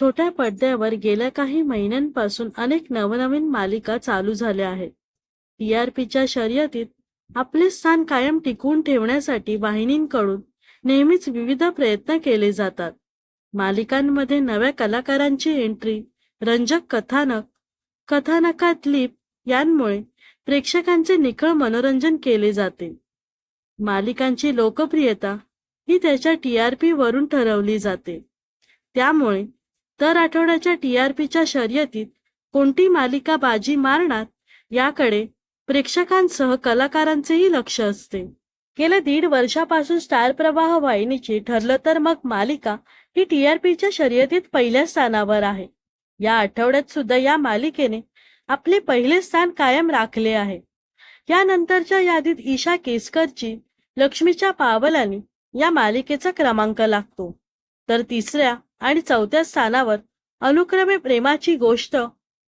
छोट्या पडद्यावर गेल्या काही महिन्यांपासून अनेक नवनवीन मालिका चालू झाल्या आहेत. टीआरपीच्या शर्यतीत आपले स्थान कायम टिकवून ठेवण्यासाठी वाहिनींकडून नेहमीच विविध प्रयत्न केले जातात. मालिकांमध्ये नव्या कलाकारांची एंट्री रंजक कथानक कथानकात लिप यांमुळे प्रेक्षकांचे निखळ मनोरंजन केले जाते. मालिकांची लोकप्रियता ही त्याच्या टी आर वरून ठरवली जाते. त्यामुळे दर आठवड्याच्या टीआरपीच्या शर्यतीत कोणती मालिका बाजी मारणार याकडे प्रेक्षकांसह कलाकारांचेही लक्ष असते. गेल्या दीड वर्षापासून स्टार प्रवाह वाहिनीची ठरलं तर मग मालिका ही टीआरपीच्या शर्यतीत पहिल्या स्थानावर आहे. या आठवड्यात सुद्धा या मालिकेने आपले पहिले स्थान कायम राखले आहे. यानंतरच्या यादीत ईशा केसकरची लक्ष्मीच्या पावलाने या मालिकेचा क्रमांक लागतो. तर तिसऱ्या आणि चौथ्या स्थानावर अनुक्रमे प्रेमाची गोष्ट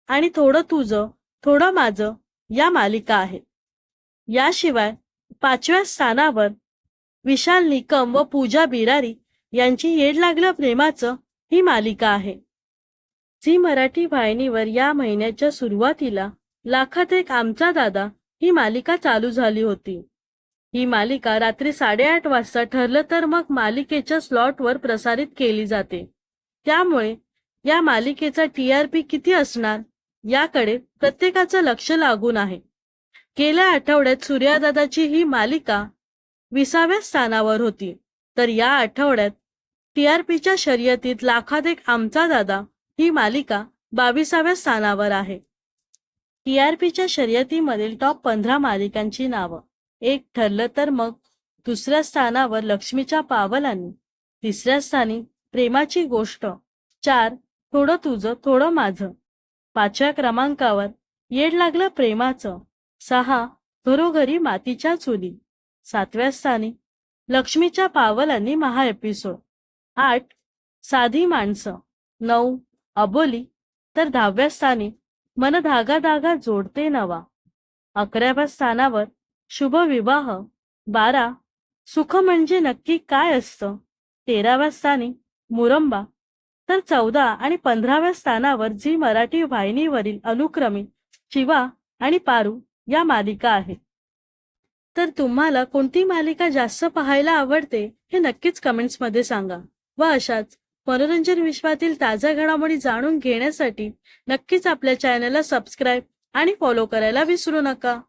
आणि थोडं तुझं थोडं माझं या मालिका आहेत. याशिवाय पाचव्या स्थानावर विशाल निकम व पूजा बिरारी यांची येड लागलं प्रेमाचं ही मालिका आहे. झी मराठी वाहिनीवर या महिन्याच्या सुरुवातीला लाखात एक आमचा दादा ही मालिका चालू झाली होती. ही मालिका रात्री साडेआठ वाजता ठरलं तर मग मालिकेच्या स्लॉटवर प्रसारित केली जाते. त्यामुळे या मालिकेचा टीआरपी किती असणार याकडे प्रत्येकाचं लक्ष लागून आहे. गेल्या आठवड्यात सूर्यादादाची ही मालिका विसाव्या स्थानावर होती. तर या आठवड्यात टीआरपीच्या शर्यतीत लाखात एक आमचा दादा ही मालिका बावीसाव्या स्थानावर आहे. टीआरपीच्या शर्यतीमधील टॉप पंधरा मालिकांची नावं. एक ठरलं तर मग दुसऱ्या स्थानावर लक्ष्मीच्या पावलांनी तिसऱ्या स्थानी प्रेमाची गोष्ट. चार थोडं तुझं थोडं माझं. पाचव्या क्रमांकावर येड लागलं प्रेमाचं. सहा घरोघरी मातीच्या चुली. सातव्या स्थानी लक्ष्मीच्या पावलांनी महा एपिसोड. आठ साधी माणसं. नऊ अबोली. तर दहाव्या स्थानी मन धागा धागा जोडते नवा. अकराव्या स्थानावर शुभ विवाह. बारा. सुख म्हणजे नक्की काय असतं? तेराव्या स्थानी मुरंबा. तर चौदा आणि पंधराव्या स्थानावर जी मराठी वाहिनीवरील अनुक्रमे शिवा आणि पारू या मालिका आहेत. तर तुम्हाला कोणती मालिका जास्त पाहायला आवडते हे नक्कीच कमेंट्समध्ये सांगा. व अशाच मनोरंजन विश्वातील ताज्या घडामोडी जाणून घेण्यासाठी नक्कीच आपल्या चॅनलला सबस्क्राईब आणि फॉलो करायला विसरू नका.